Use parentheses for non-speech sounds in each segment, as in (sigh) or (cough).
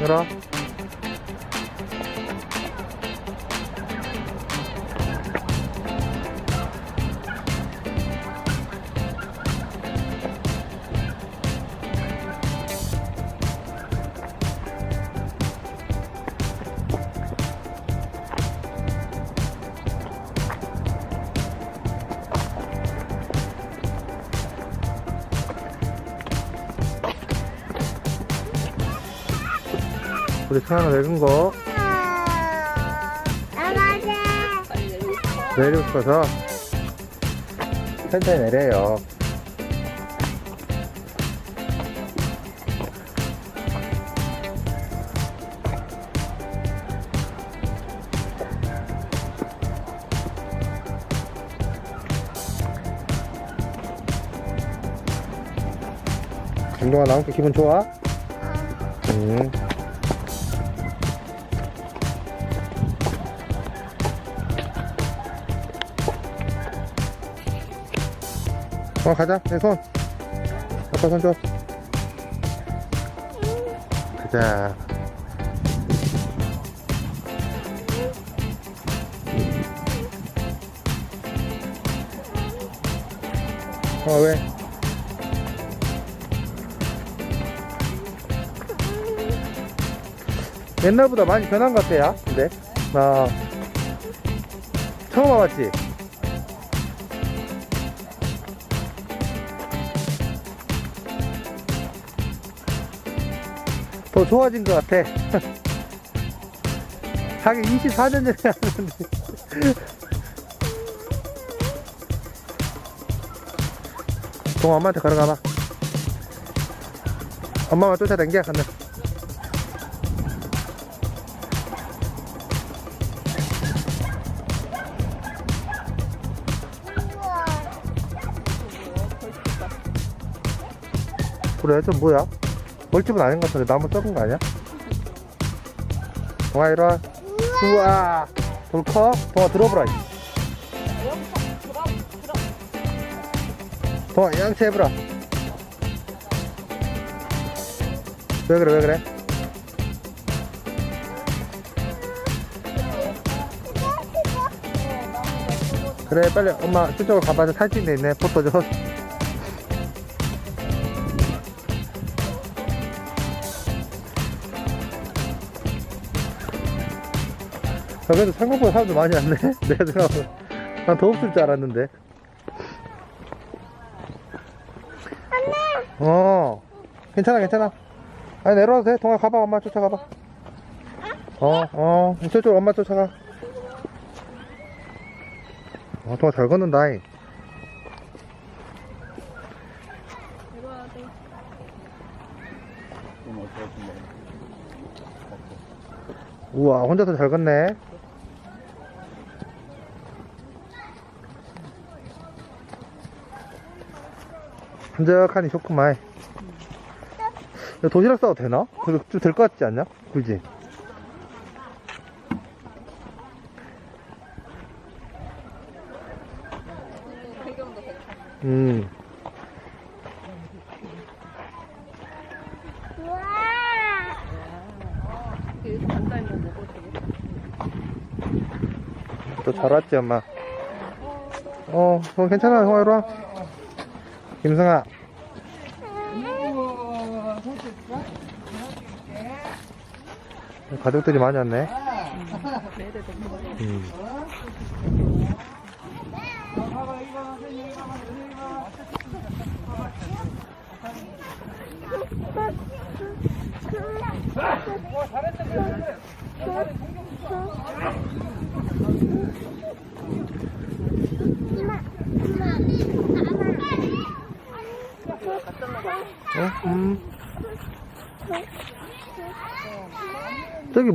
열어. 태아나 늙은 거 내리고 싶어서 천천히 내려요. 운동화 나오니까 기분 좋아? 응. 어 가자. 내 손 아빠 손 줘. 가자. 어 왜? 옛날보다 많이 변한 것 같아 야 근데. 나 처음 와봤지? 좋아진 것 같아. (laughs) 하긴 24년 전에 하는데. 동 엄마한테 걸어가봐. 엄마만 쫓아다니게 가면. 그래, 좀 뭐야? 벌집은 아닌 것 같은데 나무 썩은 거 아니야? 동아 이리 와 우와 돌 커? 동아 들어보라 동아 양치 해보라 왜 그래 왜 그래? 그래 빨리 엄마 저쪽으로 가봐서 살찐 데 있네 포토 줘 그래도 생각보다 사람들 많이 왔네. (laughs) 내가 생각하고. 난더 없을 줄 알았는데. 어. 괜찮아, 괜찮아. 아니, 내려와도 돼. 동아 가봐. 엄마 쫓아가봐. 어, 어. 저쪽 엄마 쫓아가. 어, 동아 잘 걷는다. 이. 우와, 혼자서 잘 걷네. 한적하니 좋구만. 야, 도시락 싸도 되나? 좀될 것 같지 않냐? 그지? 음. 또 잘 왔지, 엄마. 어, 어 괜찮아, 형아, 이리 와. 김승아. 가족들이 많이 왔네. 음. 어?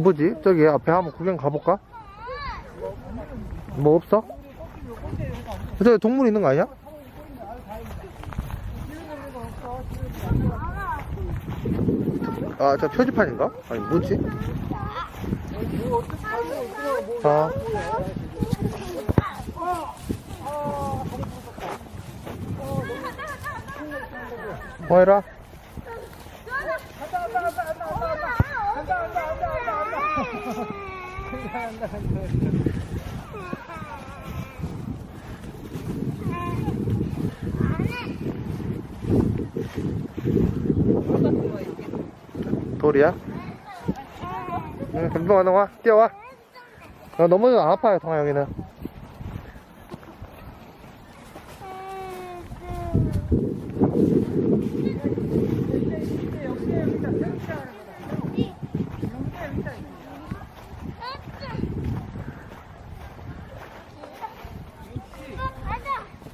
뭐지? 저기 앞에 한번 구경 가볼까? 뭐 없어? 저기 동물 있는 거 아니야? 아, 저 표지판인가? 아니, 뭐지? 아. 뭐 해라? 돌이야? 응, 금방 넘어와. 뛰어와. 어, 넘어지면 안 아파요, 통화 여기는.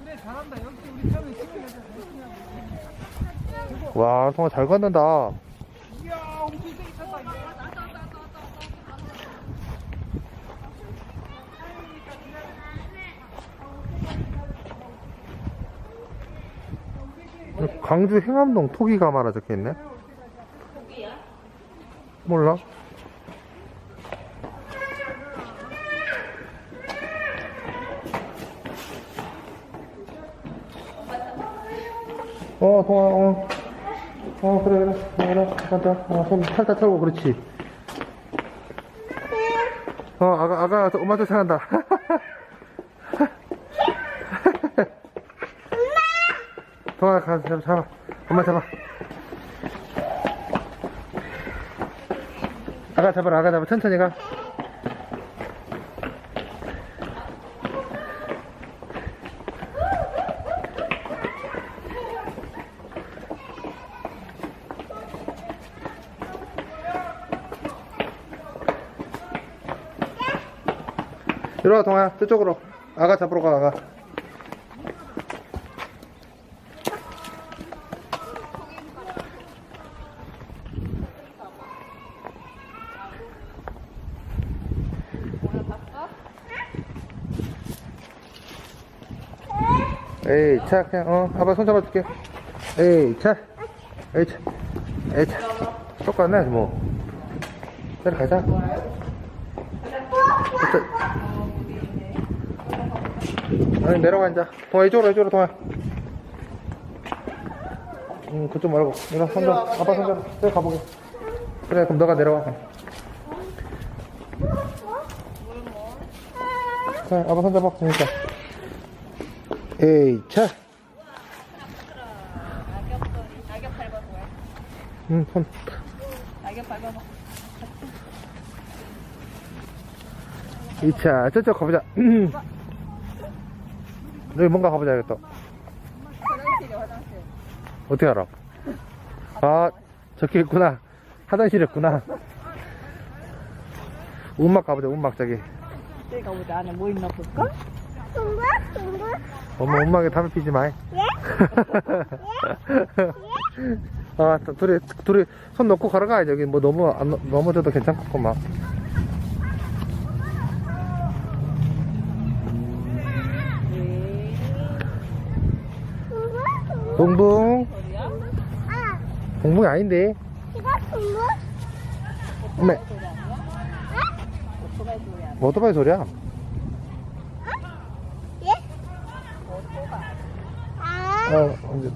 그래 잘한다 역시 우리 처음에 치면 와, 통화 잘 걷는다. 광주 행암동 토기가마라 적혀있네. 몰라. 어, 동아, 어. 어, 그래, 그래. 그래, 맞아. 어, 손 살짝 털고, 그렇지. 어, 아가, 아가, 엄마 쫓아간다. (laughs) 동아, 가, 잡아, 잡아. 엄마 잡아. 아가 잡아라, 아가 잡아. 천천히 가. 와, 동아야. 저쪽으로. 아가 잡으러 가, 아가. 에이, 차, 그냥, 어, 아빠 손 잡아줄게. 에이, 차. 에이, 차. 에이, 차. 똑같네, 뭐. 내려가자. 어쩌- 아니, 내려가, 이제. 동아, 이쪽으로, 이쪽으로, 동아. 응, 그쪽 말고. 이리 손 잡아. 아빠 손 잡아. 내가 가보게. 그래, 그럼 너가 내려와. 자, 아빠 손 잡아. 그러니까. 에이, 차. 낙엽 밟아서 응, 손. 낙엽 밟아서 2차, 저쪽 가보자. 여기 뭔가 가보자, 화장실 어떻게 알아? 아, 적혀 있구나. 화장실에 있구나. 운막 가보자, 운막 저기. 저기 가보자 안에 뭐 있나 볼까? 엄마 운막에 담배 피지 마. 예? (laughs) 아, 또 둘이, 둘이 손 놓고 걸어가. 여기 뭐 너무, 안, 넘- 넘어져도 괜찮겠구만. 소리야? 붕붕이 아닌데. 아니야? 오토바이 소리 소리야? 어, 언제.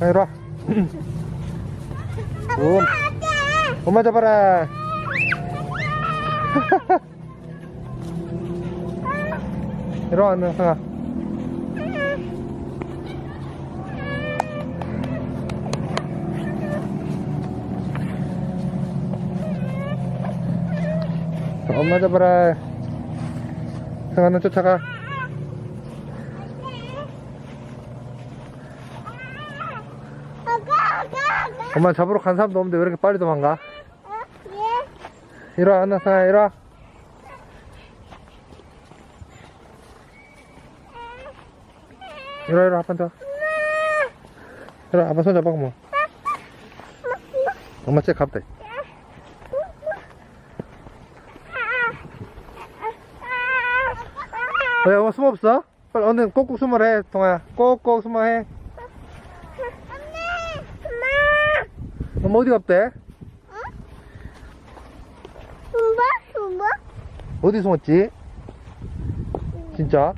아, 이리 와. (clears throat) 음. 엄마 잡아라. (laughs) (laughs) 이리 와, 너, 승아. 엄마 잡아라. 승아는 쫓아가. 엄마 잡으러 간 사람도 없는데 왜 이렇게 빨리 도망가? 이리 와, 안나 이리 와. 이리 와, 이리 와, 아빠 줘. 이리 와, 아빠 손 잡아, 뭐. 엄마 쟤 갑대. 왜, 엄마 숨어 없어? 빨리 얼른 꼭꼭 숨어래, 동아야. 꼭꼭 숨어해. 엄마 어디 갔대? 어디 숨었지? 진짜?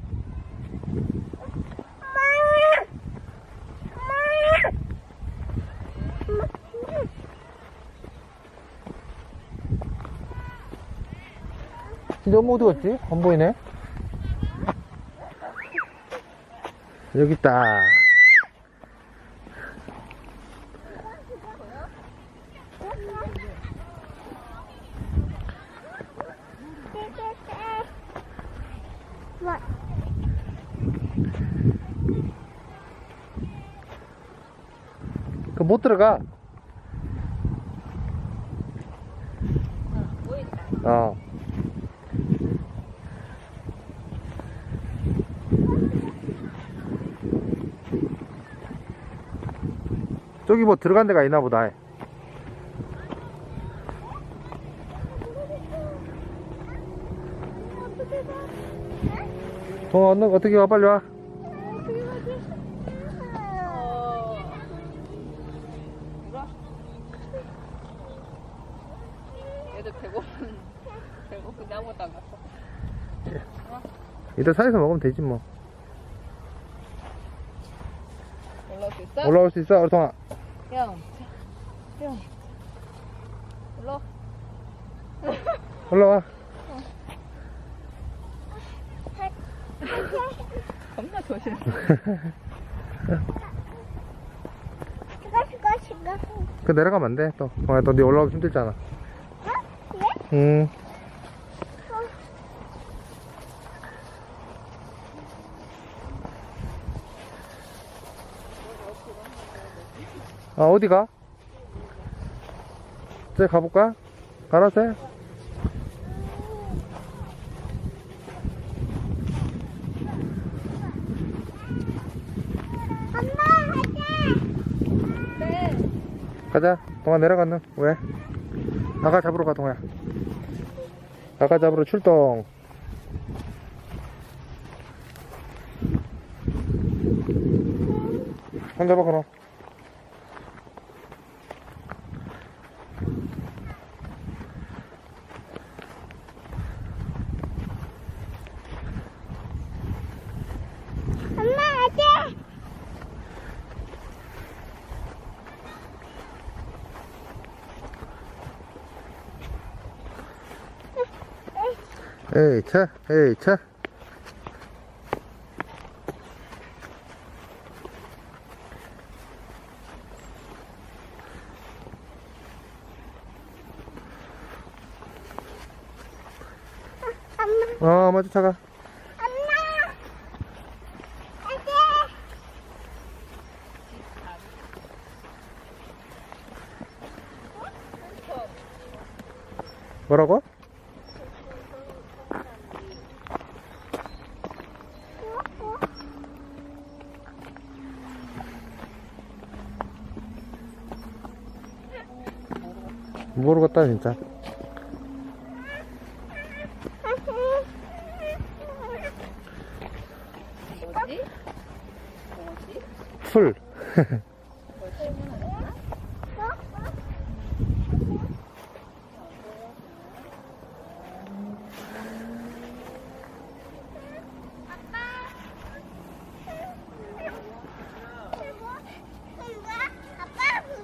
진짜 엄마 어디 갔지? 안 보이네. 여기 있다. 그 못 들어가. 보인다. 어. 저기 뭐 들어간 데가 있나 보다. 동아, 너 어떻게 와? 빨리 와. 배고픈, 아무것도 안 갔어. 이따 산에서 먹으면 되지 뭐. 올라올 수 있어? 올라올 수 있어, 동아. 형. 형. 올라. 올라와. 겁나 수가. 그 내려가면 안 돼. 또. 동아, 또네 올라오기 힘들잖아. 어? 예? 응. 아, 어디 가? 저기 가볼까? 엄마 가자. 네. 가자. 동아 내려가는. 왜? 아가 잡으러 가, 동아야. 아가 잡으러 출동. 손 잡아, 그럼. 엄마 가자. 에이, 차, 에이, 차. 엄마 어, 먼저 차가. 뭐라고? 모르겠다, 진짜. 뭐지? 뭐지? 풀.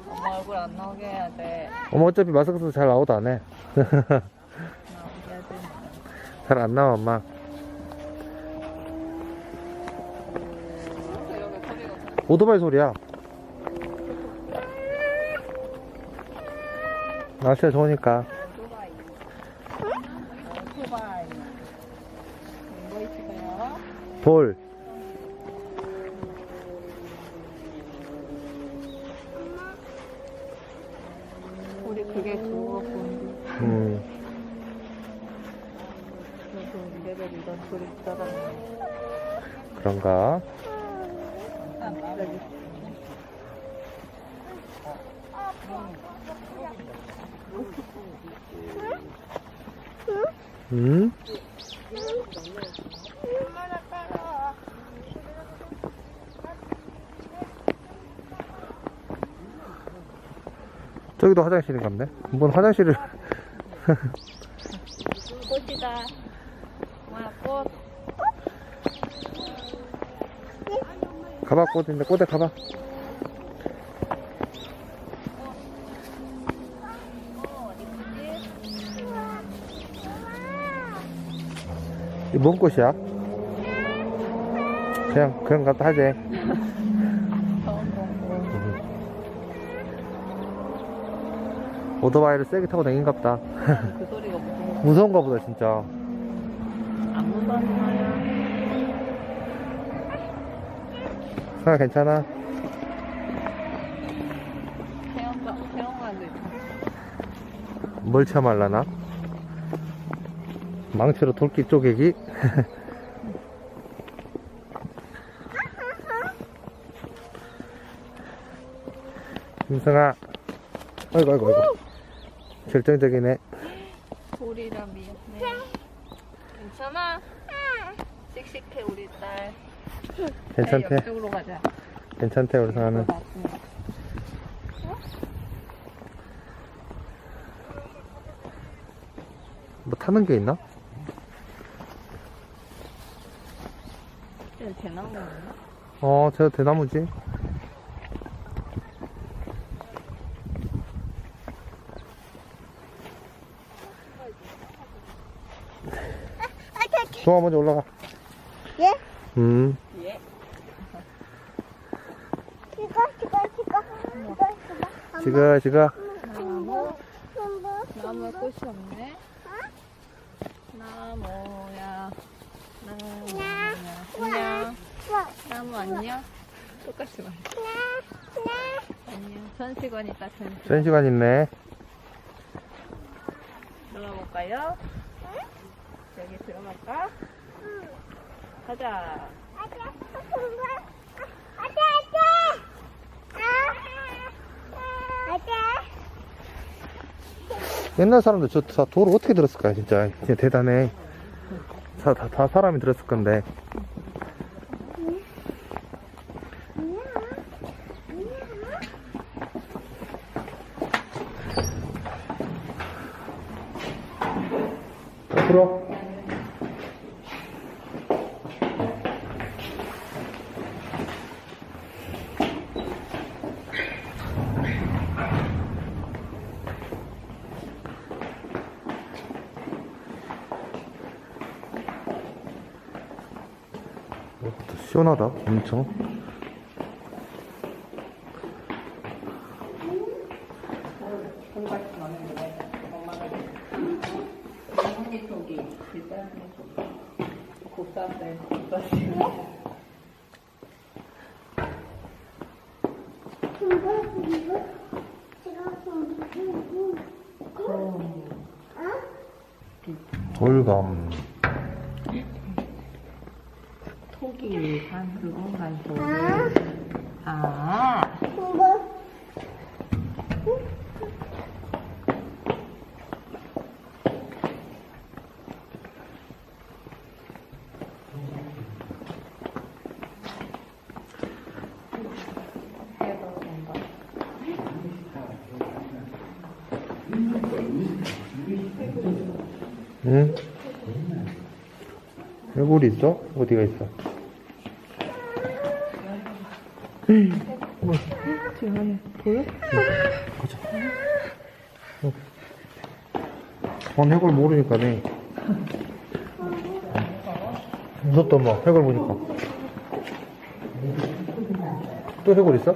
엄마 얼굴 안 나오게 해야 돼. 어차피 마스크 써서 잘 나오도 안 해. (laughs) 잘 안 나와, 엄마. 오토바이 소리야. 날씨가 좋으니까. 오토바이. 뭐? 돌. 음? 저기도 화장실인가 보네. 뭔 화장실을. 꽃이다. 와, 꽃. 가봐, 꽃인데, 꽃에 가봐. 이뭔 꽃이야? 그냥, 그냥 갖다 보고. 오토바이를 세게 타고 다닌갑다. 그 소리가 무서워. 무서운가 보다, 진짜. 안 무서워요. 상아, 괜찮아? 태영가도 있고. 뭘 참을라나? 망치로 돌기 쪼개기? (laughs) 김승아. 아이고, 아이고, 아이고. 결정적이네. 소리라 미안해. 괜찮아? 씩씩해, 우리 딸. 괜찮대. 옆쪽으로 가자. 괜찮대, 우리 상아는. 뭐 타는 게 있나? 대나무 있나? 어, 저 대나무지. 동아 먼저 올라가. 예? 음. 예. 이거, 이거. 이거, 이거. 지가, 지가. 나무, 엄마. 나무에 꽃이 없네. 나무야. 나무야. 안녕. 와, 나무 안녕. 똑같이 나. 안녕. 전시관 있다, 전시관. 시간 있네. 들어가 볼까요? 여기 들어갈까? 가자. 아자. 아자, 아자. 아, 아자. 옛날 사람들 저다 도로 어떻게 들었을까요, 진짜. 진짜 대단해. 다, 다, 다 사람이 들었을 건데. 시원하다, 엄청. 한입속이 비싼 속 국산쌀 국산쌀 돌감. 토기 반 그건 반 토기 아 해도 된다 응? 해골이 있어? 어디가 있어? 지금 안에 보여? 가자. 어. 난 해골 모르니까 네. 무섭다, 엄마. 해골 보니까. 또 해골 있어?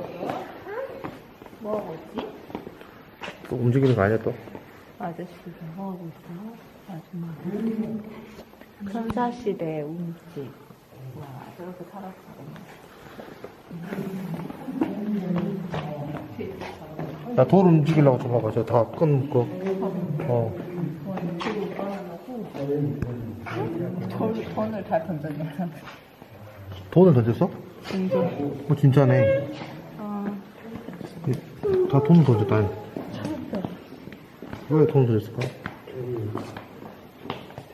뭐 하고 있지? 또 움직이는 거 아니야, 또? 아저씨가 뭐 하고 있어? 아줌마 큰사시대 움집 와 저렇게 살았어 나 돌 움직이려고 좀 봐봐. 저 다 끊고. 어. 돈, 돈을 다 던졌냐 돈을 던졌어? 진짜 어, 진짜네. 아다 돈을 던졌다. 왜 돈을 던졌을까?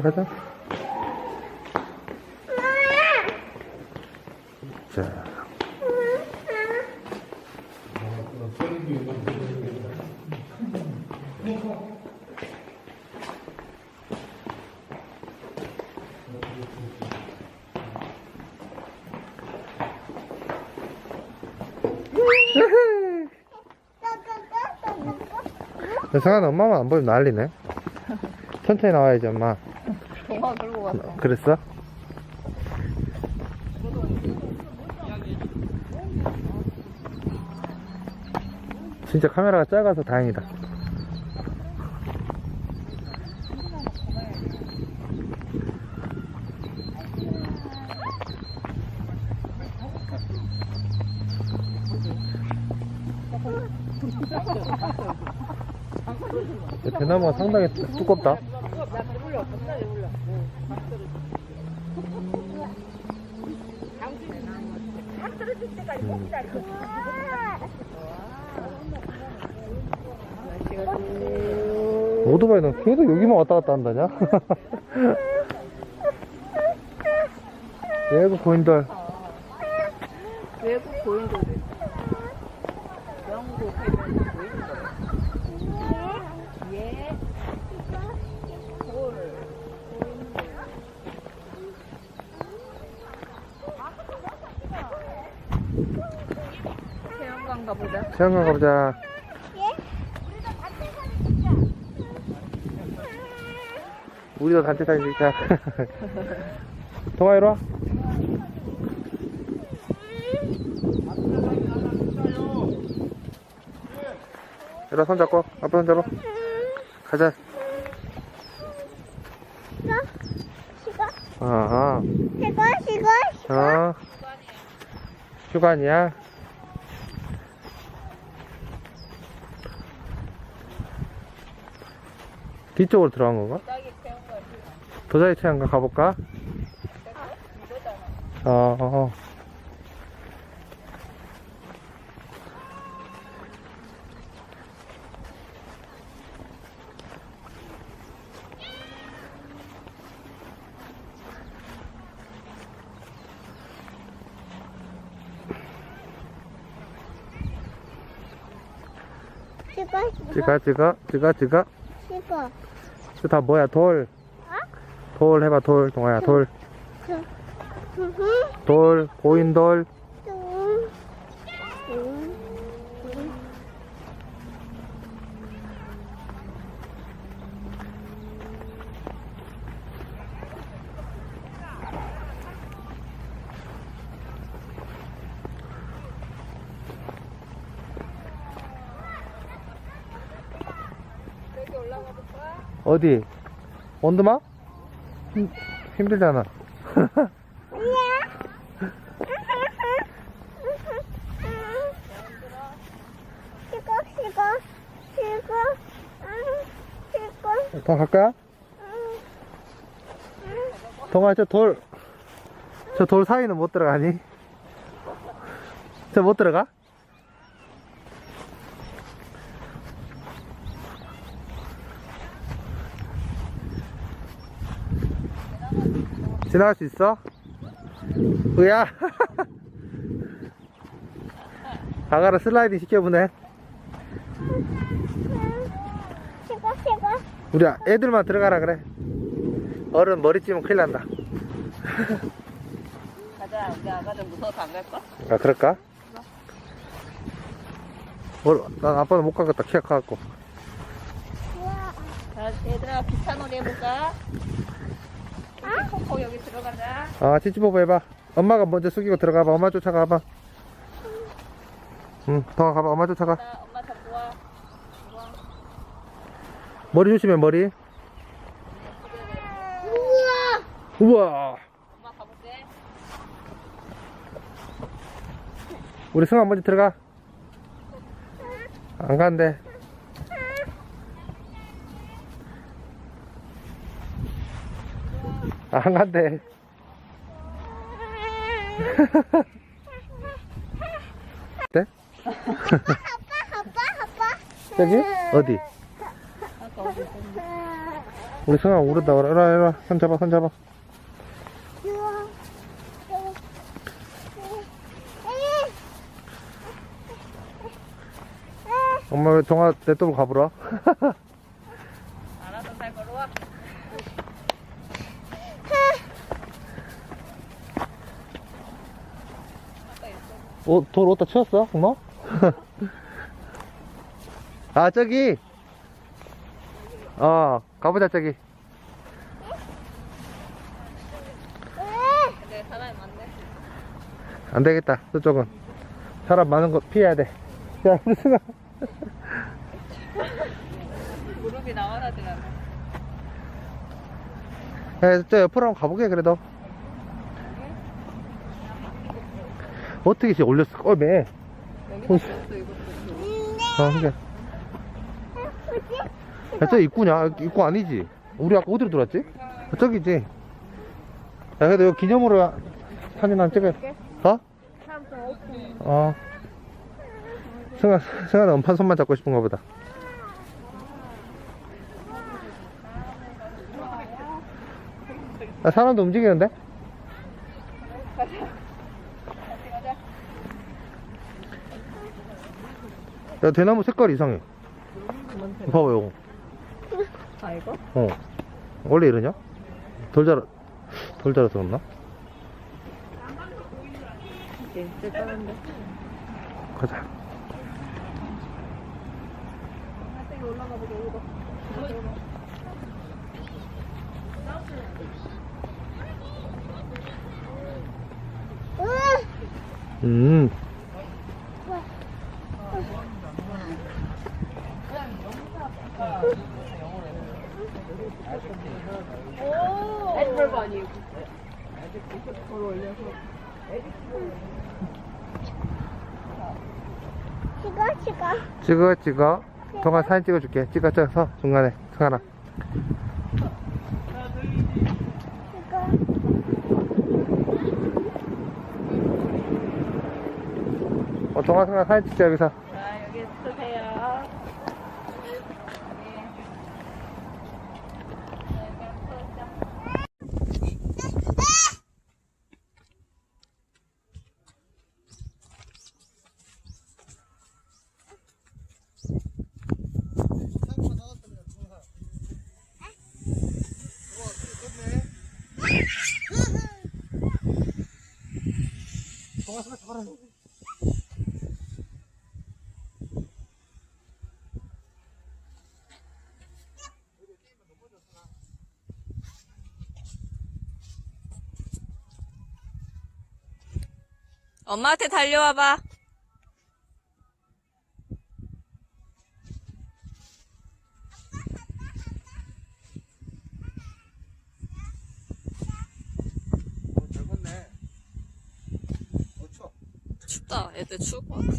들어가자. 자. 성환아 엄마만 안 보이면 난리네. 천천히 나와야지 엄마. 동화 끌고 갔어. 그랬어? 진짜 카메라가 작아서 다행이다. 대나무가 상당히 두- 두껍다. 오토바이는 계속 여기만 왔다 갔다 한다냐? (laughs) 외국 고인돌 외국 고인돌. 영국 해변 고인돌. 예. 돌. 태양광 태양광 가보자. 우리도 단체 사진 찍자. (laughs) 동아 이리 와. 이리 와 손 잡고. 아빠 손 잡아. 가자. 어어 이거 이거 어. 휴관이야 뒤쪽으로 들어간 건가? 도자기 체험관 가볼까? 어, 어. 이거 찍어, 찍어, 찍어, 찍어. 이거 다 뭐야, 돌. 돌 해봐, 돌. 동아야, 돌. 돌, 고인돌. 어디? 원두막? 힘, 힘들잖아. 이거 이거 이거 이거 더 갈까? 동아, 저 돌, 저 돌 사이는 못 들어가니? 저 못 들어가? 지나갈 수 있어? 으야! 아가라 (laughs) 슬라이딩 시켜보네. 이거 우리 애들만 들어가라 그래. 어른 머리 찌면 큰일 난다. 가자. 우리 아가들 무서워서 안 갈까? 아, 그럴까? 어, 난 아빠는 못 가겠다. 키가 커갖고. 자, 얘들아 기차 놀이 해볼까? 코코 여기 들어가자. 아, 찌찌뽀뽀 해봐. 엄마가 먼저 숙이고 들어가봐. 엄마 쫓아가봐. 응, 더 가봐. 엄마 쫓아가. 자, 엄마 잡고 와. 머리 조심해, 머리. 우와 우와. 엄마 가볼게. 우리 승아 먼저 들어가. 안 간대. 안 간대. 네? 아빠 아빠 아빠 여기? 어디? 우리 승아 오른다. 와, 이리 와. 손 잡아, 손 잡아. 엄마 왜 동아 냅두고 가보라? (laughs) 알아서 잘 걸어와. 어, 돌 어디다 치웠어? 엄마? (laughs) 아, 저기! 어, 가보자, 저기. 근데 사람이 많네. 안 되겠다, 저쪽은. 사람 많은 거 피해야 돼. 야, 승아. (laughs) 무릎이 나와라더라. 야, 저 옆으로 한번 가보게, 그래도. 어떻게 씨 올렸어? 어, 매. 여기도. 어, 그게. 야, 저 입구냐? 입구 아니지? 우리 아까 어디로 들어왔지? 어, 저기지? 야, 그래도 여기 기념으로 사진 한 찍어. 어? 어. 승아, 승아는 엄판 손만 잡고 싶은가 보다. 야, 사람도 움직이는데? 야, 대나무 색깔 이상해. 봐봐, 요거. 아 이거? 어. 원래 이러냐? 덜 자라, 덜 자라서 그렇나? 이게 쓸까는데. 가자. 올라가 보자 이거. 음. 별거 아니고. 걸어 올려서. 찍어, 찍어. 찍어. 동아 사진 찍어줄게. 찍어, 찍어서 중간에. 승아라. 어, 동아, 승아 사진 찍자, 여기서. 엄마한테 달려와봐. 애들 추울 것 같아.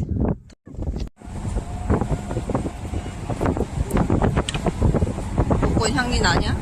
벚꽃 향기 나냐?